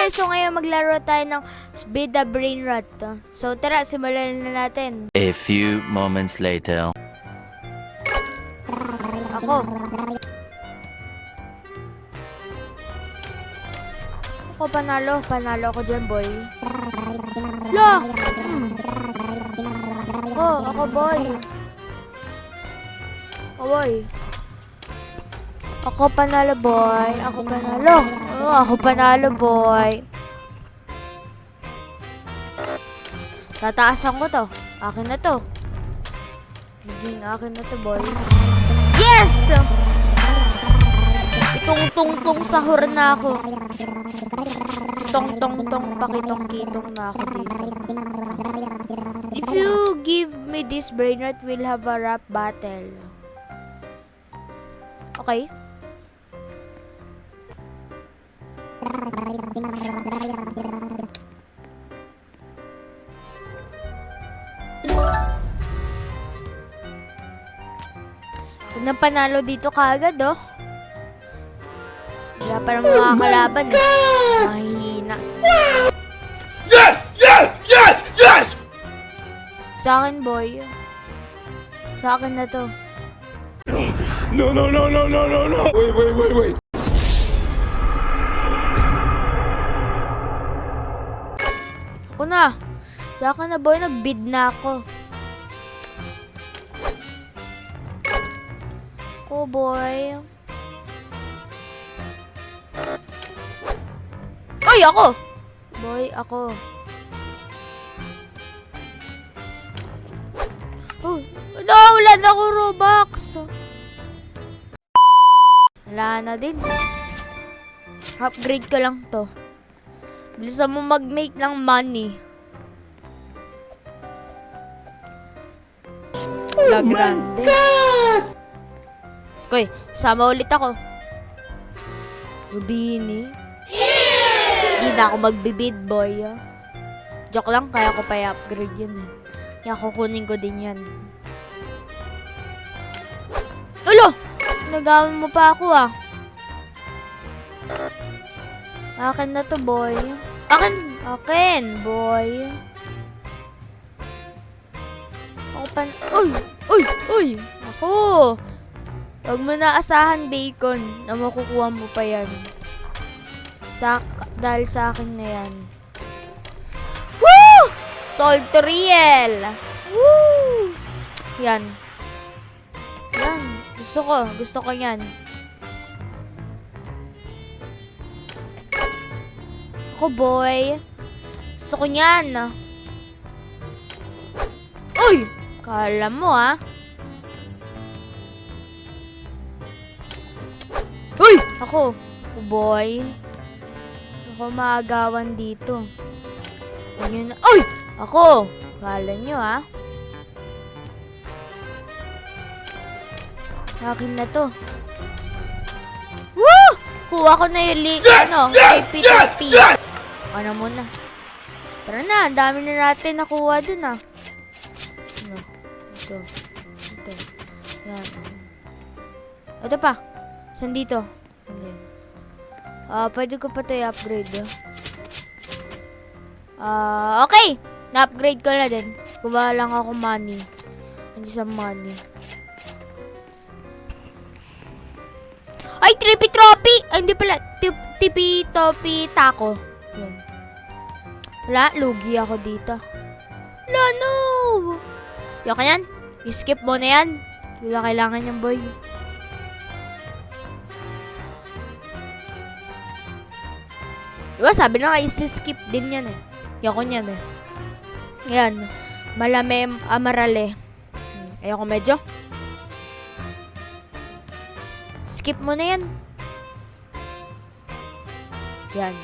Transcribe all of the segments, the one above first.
guys, so ngayon maglaro tayo ng Speed the Brain Rot. So tara, simulan na natin. A few moments later. Ako. Ako panalo, panalo ako dyan boy. La! Hmm. Ako, ako boy. Ako boy. Ako panalo boy. Ako panalo. Oh, ako panalo boy. Tataasan ko to. Akin na to. Naging akin na to boy. Yes! Itong tung tung sahur na ako. Tong tong tong pakitong kitong na ako dito. If you give me this brain rot, we'll have a rap battle. Okay? Huwag nang panalo dito kaagad, oh. Wala pa naman mga kalaban, eh. Mahihina. Yes! Yes! Yes! Yes! Sa akin, boy. Sa akin na to. No, no, no, no, no, no, no! Wait, wait, wait, wait. Na. Sa akin na, boy. Nag-bid na ako. Oh, boy. Oy, ako! Boy, ako. Oh, nawalan ako Robux. Wala na din. Upgrade ko lang to. Bilisan mo mag-make ng money. La grande. Koy, sama ulit ako. Rubini. Hindi na ako magbibid, boy. ah. Joke lang, kaya ko pa i-upgrade yun eh. Kaya kukunin ko din yan. Ulo! Nagawan mo pa ako ah. Akin na to, boy. Akin! Akin, boy. Ako pan... Uy! Uy! Uy! Ako! Huwag mo na asahan, bacon, na makukuha mo pa yan. Sa, dahil sa akin na yan. Woo! Soltoriel! Woo! Yan. Yan. Gusto ko. Gusto ko yan. Ako, boy. Gusto ko yan. Uy! Kala mo, ah. Uy! Ako. Ako, boy. Ako maagawan dito. Ayun na. Uy! Ako! Kala nyo, ah. Akin na to. Woo! Kuha ko na yung li... ano, Yes! KP Yes! TP. Yes! Ano muna. Tara na, ang dami na natin nakuha dun ah. Ano? Ito. Ito. Yan. Ito pa. Saan dito? Ah, pwede ko pa ito i-upgrade ah. Ah, okay! Na-upgrade ko na din. Kuha lang ako money. Hindi sa money. Ay, trippy trophy! Ay, hindi pala. Tip- Tipi topi taco. Yun. Wala, lugi ako dito. Wala, no! Yung ka yan? I-skip mo na yan. Hindi kailangan yung boy. Diba, sabi na nga, isi-skip din yan eh. Ayoko niyan eh. Yan. Malame amarale. Hmm, Ayoko medyo. Skip mo na yan. Yan.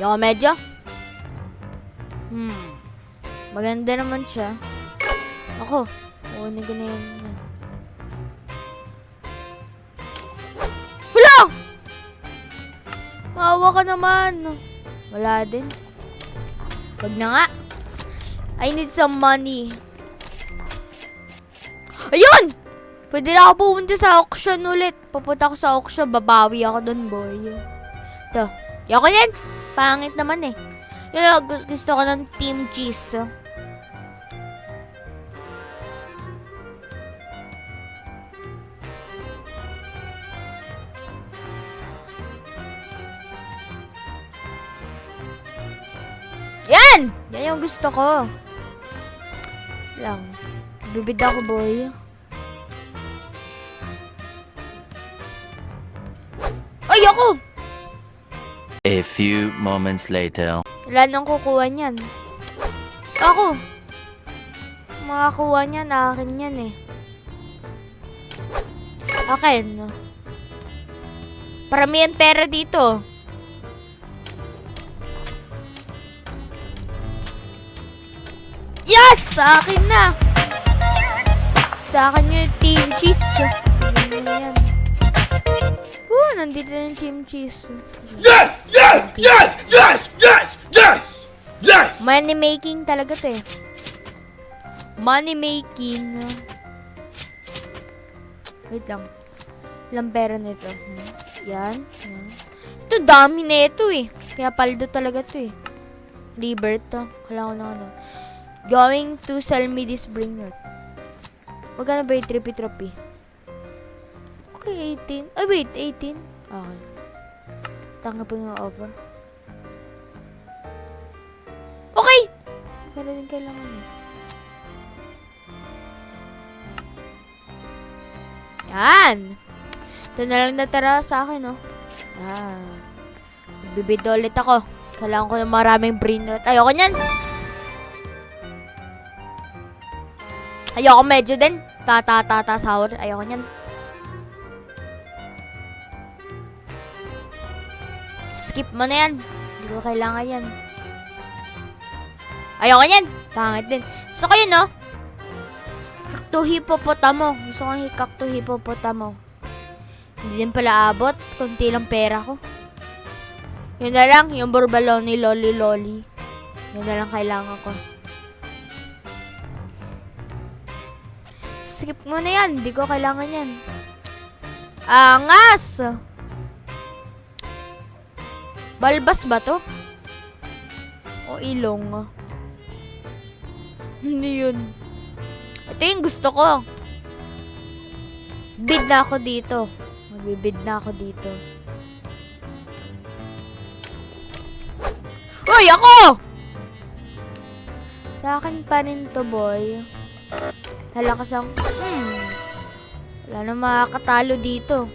Ayoko medyo. Hmm. Maganda naman siya. Ako. Kunin ko na yan. Wala! Maawa ka naman. Wala din. Wag na nga. I need some money. Ayun! Pwede na ako pumunta sa auction ulit. Pupunta ako sa auction, babawi ako dun, boy. Ito. Yoko yan. Pangit naman eh. Yun gusto ko ng team cheese. Yan! Yan yung gusto ko. Lang. Bibid ako, boy. Few moments later. Wala nang kukuha niyan. Ako. Makakuha niyan, akin yan eh. Akin. Paramihan pera dito. Yes! Sa akin na! Sa akin yung team cheese. Yan, yan. Uh, nandito na yung team cheese. Yes! Yes! Yes! Yes! Yes! Yes! Yes! Money making talaga to eh. Money making. Wait lang. Ilang pera nito? Hmm. Yan. Yan. Ito, dami na ito eh. Kaya paldo talaga to eh. Liber to. Kailangan ko na ano. Going to sell me this bringer. Magkano ba yung trippy trophy? Okay, 18. Ay, wait, 18? Okay. Po yung offer. Okay! Pero din kailangan eh. Yan! Ito na lang natara sa akin, no? Yan. Bibid ulit ako. Kailangan ko ng maraming brain rot. Ayoko niyan! Ayoko medyo din. Tata, tata, sour. Ayoko niyan. Skip mo na yan. Hindi ko kailangan yan. Ayoko yan. Pangit din. Gusto ko yun, no? Kakto hipopotamo. Gusto ko yung kakto hipopotamo. Hindi din pala abot. Kunti lang pera ko. Yun na lang. Yung burbaloni loli loli. Yun na lang kailangan ko. Skip mo na yan. Hindi ko kailangan yan. Angas! Balbas ba to? O ilong? Hindi yun. Ito yung gusto ko. Bid na ako dito. Magbibid na ako dito. Uy, ako! Sa akin pa rin to, boy. Halakas ang... Hmm. Wala na makakatalo dito.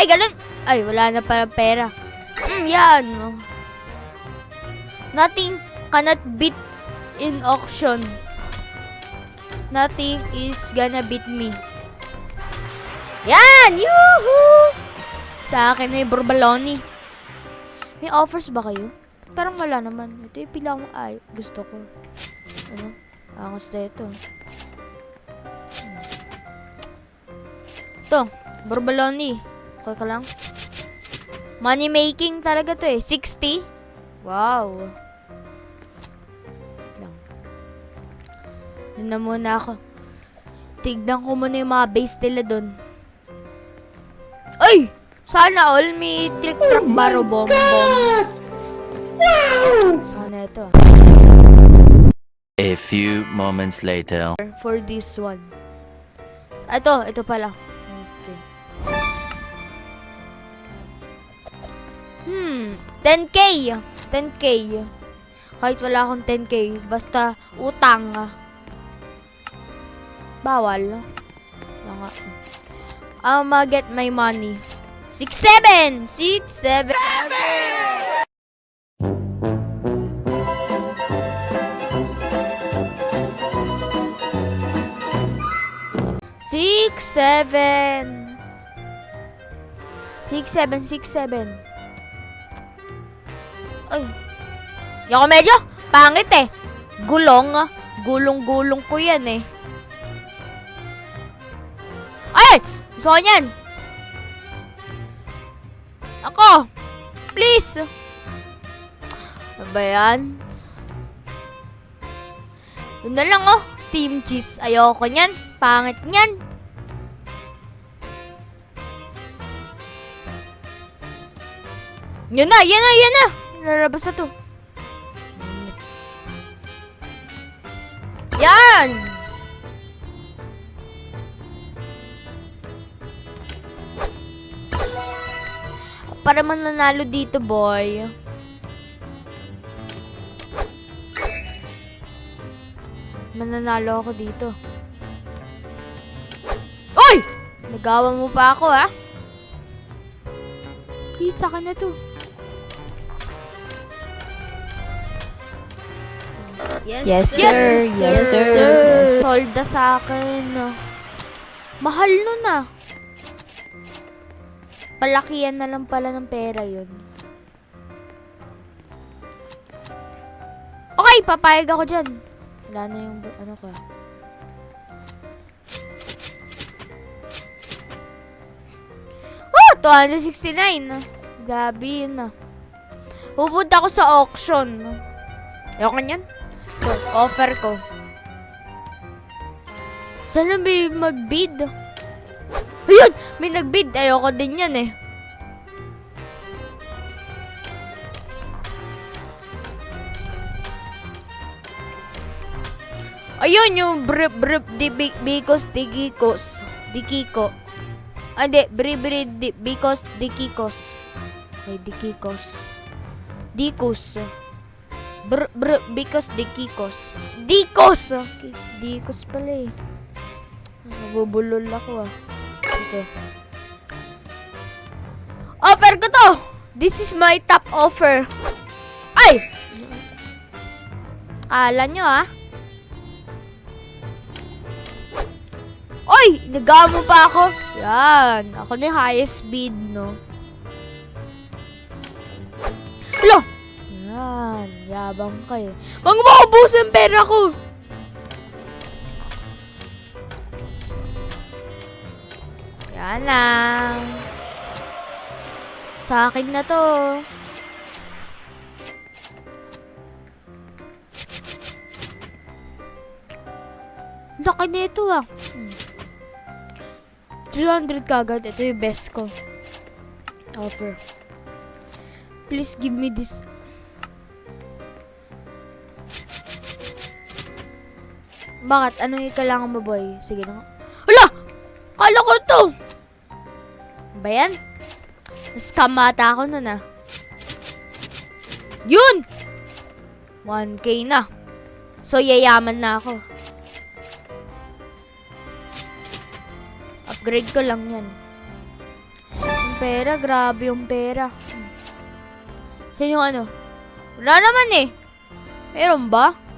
Ay, ganun! Ay, wala na pala pera. Hmm, yan. Nothing cannot beat in auction. Nothing is gonna beat me. Yan! Yuhu! Sa akin na yung burbaloni. May offers ba kayo? Parang wala naman. Ito yung pila kong ay. Gusto ko. Ano? Angas na ito. Hmm. Ito. Burbaloni. Okay ka lang? Money making talaga to eh. 60? Wow. Lang. Doon na muna ako. Tignan ko muna yung mga base nila doon. Ay! Sana all may trick track baro bomb bomb. Sana ito. A few moments later. For this one. Ito, ito pala. Hmm, 10k. 10k. Kahit wala akong 10k, basta utang. Bawal. Nga. I'ma get my money. 6-7! 6-7! Six, seven. Six, seven, six, seven. Ay. Yung medyo pangit eh. Gulong. ah. Gulong-gulong ko yan eh. Ay! Gusto ko yan. Ako. Please. Ano ba yan? Yun na lang oh. Team cheese. Ayoko niyan. Pangit niyan. Yan na, yan na, yan na! Lalabas na to. Yan! Para mananalo dito, boy. Mananalo ako dito. Oy! Nagawa mo pa ako, ha? Isa ka na to. Yes, sir. Yes, sir. Solda sa akin. Mahal nun ah. Palakihan na lang pala ng pera yun. Okay, papayag ako dyan. Wala na yung, ano ka. Oh, 269. Grabe yun ah. Pupunta ako sa auction. Ayoko niyan. So, offer ko. Sana may mag-bid. Ayun! May nag-bid. Ayoko din yan eh. Ayun yung brip brip di bi- bikos digikos. Dikiko. Ah, di. Bri bri di bikos dikikos. Ay, dikikos. Dikus. Br br bikos dikikos. Dikos! Okay, Dikos pala eh. Nabubulol ako ah. Ito. Offer ko to! This is my top offer. Ay! Kala nyo ah. Oy! Nagawa mo pa ako. Yan. Ako na highest bid, no? Hala! Yan. Yabang kayo. Huwag mo ubus ang pera ko! Yan lang. Sa akin na to. Laki na ito ah. Hmm. 300 kagad. Ito yung best ko. Offer. Please give me this. Bakit? Ano yung kailangan mo, boy? Sige na nga. Hala! Kala ko to! Ba yan? Scam ata ako nun ah. Yun! 1k na. So, yayaman na ako. Upgrade ko lang yan. Yung pera, grabe yung pera. Saan yung ano? Wala naman eh. Meron ba?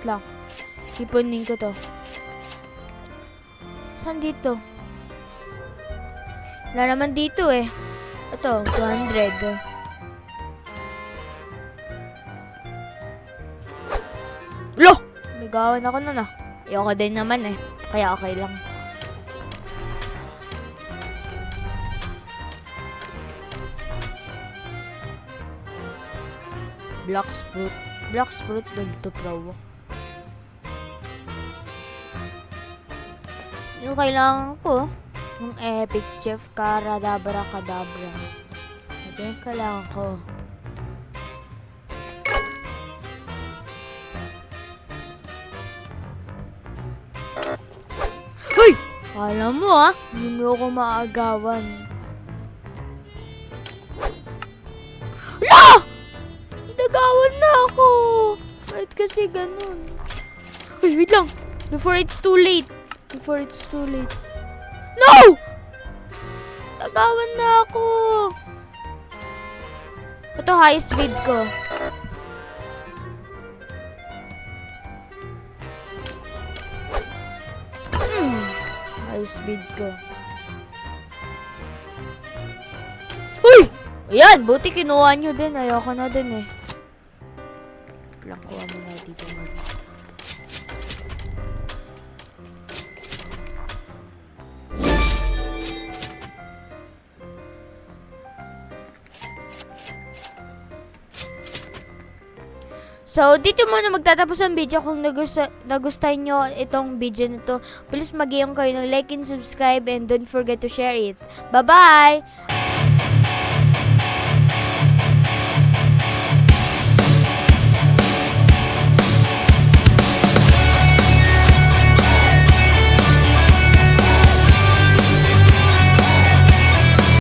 Wait lang. Ipunin ko to. Saan dito? Wala naman dito eh. Ito, 200. Lo! Nagawan ako nun ah. Ayoko din naman eh. Kaya okay lang. Black fruit. Black fruit dun to pro. Yung kailangan ko, yung epic chef karadabra kadabra. Ito yung kailangan ko. Hoy! Alam mo ah, hindi mo ako maagawan. La! Nagawan na ako! Bakit kasi ganun? Uy, wait lang. Before it's too late. Before it's too late. No! Nagawan na ako. Ito, highest bid ko. Hmm. Highest bid ko. Uy! Ayan, buti kinuha nyo din. Ayoko na din eh. So, dito muna magtatapos ang video. Kung nagusta, nagustuhan nyo itong video na to, please mag kayo ng like and subscribe and don't forget to share it. Bye-bye!